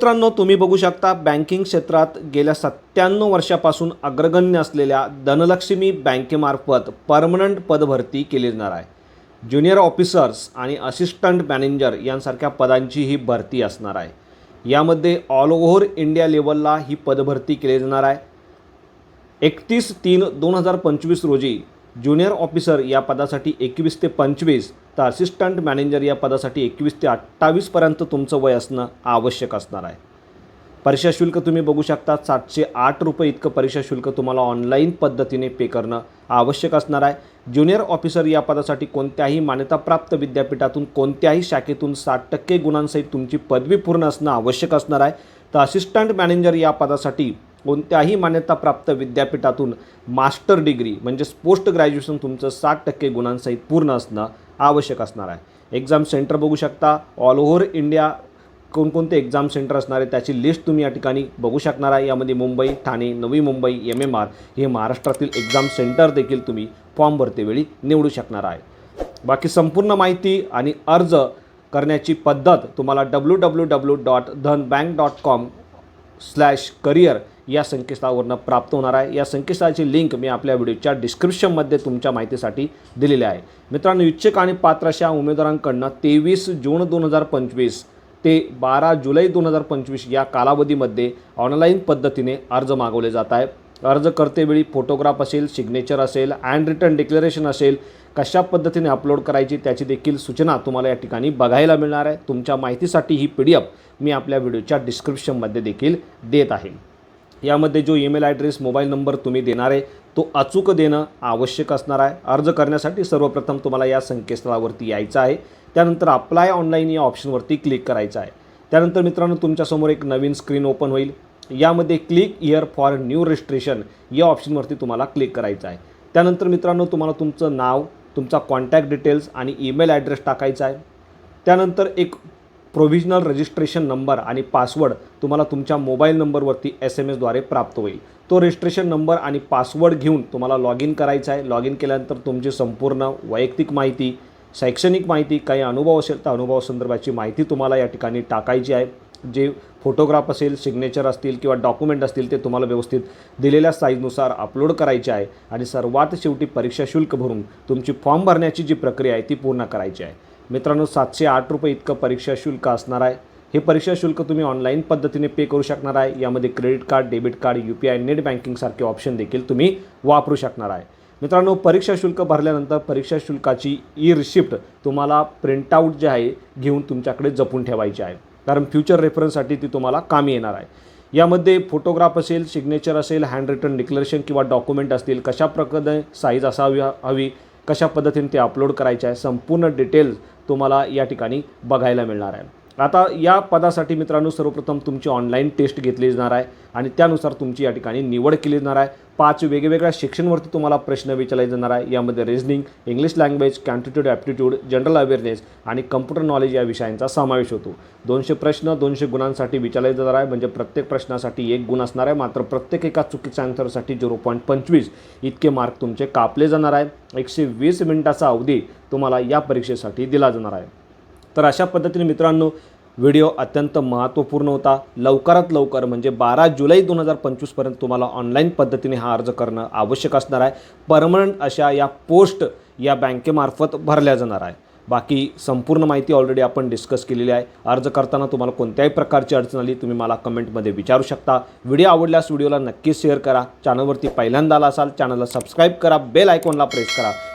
मित्रांनो तुम्ही बघू शकता बँकिंग क्षेत्रात गेल्या सत्त्याण्णव वर्षापासून अग्रगण्य असलेल्या धनलक्ष्मी बँकेमार्फत परमनंट पदभरती केली जाणार आहे. ज्युनियर ऑफिसर्स आणि असिस्टंट मॅनेजर यांसारख्या पदांची ही भरती असणार आहे. यामध्ये ऑल ओव्हर इंडिया लेवलला ही पदभरती केली जाणार आहे. एकतीस तीन दोन हजार पंचवीस रोजी ज्युनियर ऑफिसर या पदासाठी एकवीस ते पंचवीस तर असिस्टंट मॅनेजर या पदासाठी एकवीस ते अठ्ठावीसपर्यंत तुमचं वय असणं आवश्यक असणार आहे. परीक्षा शुल्क तुम्ही बघू शकता सातशे आठ रुपये इतकं परीक्षा शुल्क तुम्हाला ऑनलाईन पद्धतीने पे करणं आवश्यक असणार आहे. ज्युनियर ऑफिसर या पदासाठी कोणत्याही मान्यताप्राप्त विद्यापीठातून कोणत्याही शाखेतून साठ टक्के गुणांसहित तुमची पदवी पूर्ण असणं आवश्यक असणार आहे. तर असिस्टंट मॅनेजर या पदासाठी कोणत्याही मान्यताप्राप्त विद्यापीठातून मास्टर डिग्री म्हणजेच पोस्ट ग्रॅज्युएशन तुमचं साठ टक्के गुणांसहित पूर्ण असणं आवश्यक असणार आहे. एक्झाम सेंटर बघू शकता. ऑल ओव्हर इंडिया कोणकोणते एक्झाम सेंटर असणार आहे त्याची लिस्ट तुम्ही या ठिकाणी बघू शकणार आहे. यामध्ये Mumbai Thane Navi Mumbai M M R हे महाराष्ट्रातील एक्झाम सेंटर देखील तुम्ही फॉर्म भरतेवेळी निवडू शकणार आहे. बाकी संपूर्ण माहिती आणि अर्ज करण्याची पद्धत तुम्हाला W W W dot Dhan bank dot com slash career या संकेतस्थळावरनं प्राप्त होणार आहे. या संकेतस्थळाची लिंक मी आपल्या व्हिडिओच्या डिस्क्रिप्शनमध्ये तुमच्या माहितीसाठी दिलेली आहे. मित्रांनो इच्छुक आणि पात्र अशा उमेदवारांकडनं तेवीस जून दोन हजार पंचवीस ते बारा जुलै दोन हजार पंचवीस या कालावधीमध्ये ऑनलाईन पद्धतीने अर्ज मागवले जात आहे अर्ज करतेवेळी फोटोग्राफ असेल सिग्नेचर असेल अँड रिटर्न डिक्लेरेशन असेल कशा पद्धतीने अपलोड करायची त्याची देखील सूचना तुम्हाला या ठिकाणी बघायला मिळणार आहे. तुमच्या माहितीसाठी ही पी डी एफ मी आपल्या व्हिडिओच्या डिस्क्रिप्शनमध्ये देखील देत आहे. यामध्ये जो ईमेल ॲड्रेस मोबाईल नंबर तुम्ही देणार आहे तो अचूक देणं आवश्यक असणार आहे. अर्ज करण्यासाठी सर्वप्रथम तुम्हाला या संकेतस्थळावरती यायचं आहे. त्यानंतर अप्लाय ऑनलाईन या ऑप्शनवरती क्लिक करायचं आहे. त्यानंतर मित्रांनो तुमच्यासमोर एक नवीन स्क्रीन ओपन होईल. यामध्ये click here for new registration या ऑप्शनवरती तुम्हाला क्लिक करायचं आहे. त्यानंतर मित्रांनो तुम्हाला तुमचं नाव तुमचा कॉन्टॅक्ट डिटेल्स आणि ईमेल ॲड्रेस टाकायचा आहे. त्यानंतर एक प्रोव्हिजनल रजिस्ट्रेशन नंबर आणि पासवर्ड तुम्हाला तुमच्या मोबाईल नंबरवरती एस एम एसद्वारे प्राप्त होईल. तो रजिस्ट्रेशन नंबर आणि पासवर्ड घेऊन तुम्हाला लॉग इन करायचा आहे. लॉग इन केल्यानंतर तुमची संपूर्ण वैयक्तिक माहिती शैक्षणिक माहिती काही अनुभव असेल तर अनुभवासंदर्भाची माहिती तुम्हाला या ठिकाणी टाकायची आहे. जे फोटोग्राफ असेल सिग्नेचर असतील किंवा डॉक्युमेंट असतील ते तुम्हाला व्यवस्थित दिलेल्या साईजनुसार अपलोड करायचे आहे. आणि सर्वात शेवटी परीक्षा शुल्क भरून तुमची फॉर्म भरण्याची जी प्रक्रिया आहे ती पूर्ण करायची आहे. मित्रांनो सातशे आठ रुपये इतकं परीक्षा शुल्क असणार आहे. हे परीक्षा शुल्क तुम्ही ऑनलाईन पद्धतीने पे करू शकणार आहे. यामध्ये credit card debit card U P I net बँकिंगसारखे option देखील तुम्ही वापरू शकणार आहे. मित्रांनो परीक्षा शुल्क भरल्यानंतर परीक्षा शुल्काची ई रिसिप्ट तुम्हाला प्रिंटआउट जे आहे घेऊन तुमच्याकडे जपून ठेवायची आहे. कारण फ्युचर रेफरन्ससाठी ती तुम्हाला कामी येणार आहे. यामध्ये फोटोग्राफ असेल सिग्नेचर असेल हँड रिटर्न डिक्लेरेशन किंवा डॉक्युमेंट असतील कशा प्रकारे साईज असावी हवी कशा पद्धतीने ते अपलोड करायचे आहे संपूर्ण डिटेल्स तुम्हाला या ठिकाणी बघायला मिळणार आहे. आता या पदासाठी मित्रांनो सर्वप्रथम तुमची ऑनलाईन टेस्ट घेतली जाणार आहे आणि त्यानुसार तुमची या ठिकाणी निवड केली जाणार आहे. पाच वेगवेगळ्या सेक्शनवरती तुम्हाला प्रश्न विचारले जाणार आहे. यामध्ये reasoning English language quantitative aptitude general awareness आणि कम्प्युटर नॉलेज या विषयांचा समावेश होतो. दोनशे प्रश्न दोनशे गुणांसाठी विचारले जाणार आहे. म्हणजे प्रत्येक प्रश्नासाठी एक गुण असणार आहे. मात्र प्रत्येक एका चुकीच्या आन्सरसाठी झिरो पॉईंट पंचवीस इतके मार्क तुमचे कापले जाणार आहे. एकशे वीस मिनिटाचा अवधी तुम्हाला या परीक्षेसाठी दिला जाणार आहे. तर अशा पद्धतीने मित्रांनो व्हिडिओ अत्यंत महत्त्वपूर्ण होता. लवकरात लवकर म्हणजे बारा जुलै दोन हजार पंचवीसपर्यंत तुम्हाला ऑनलाईन पद्धतीने हा अर्ज करणं आवश्यक असणार आहे. परमनंट अशा या पोस्ट या बँकेमार्फत भरल्या जाणार आहे. बाकी संपूर्ण माहिती ऑलरेडी आपण डिस्कस केलेली आहे. अर्ज करताना तुम्हाला कोणत्याही प्रकारची अडचण आली तुम्ही मला कमेंटमध्ये विचारू शकता. व्हिडिओ आवडल्यास व्हिडिओला नक्कीच शेअर करा. चॅनलवरती पहिल्यांदा आला असाल चॅनलला सबस्क्राईब करा. बेल आयकॉनला प्रेस करा.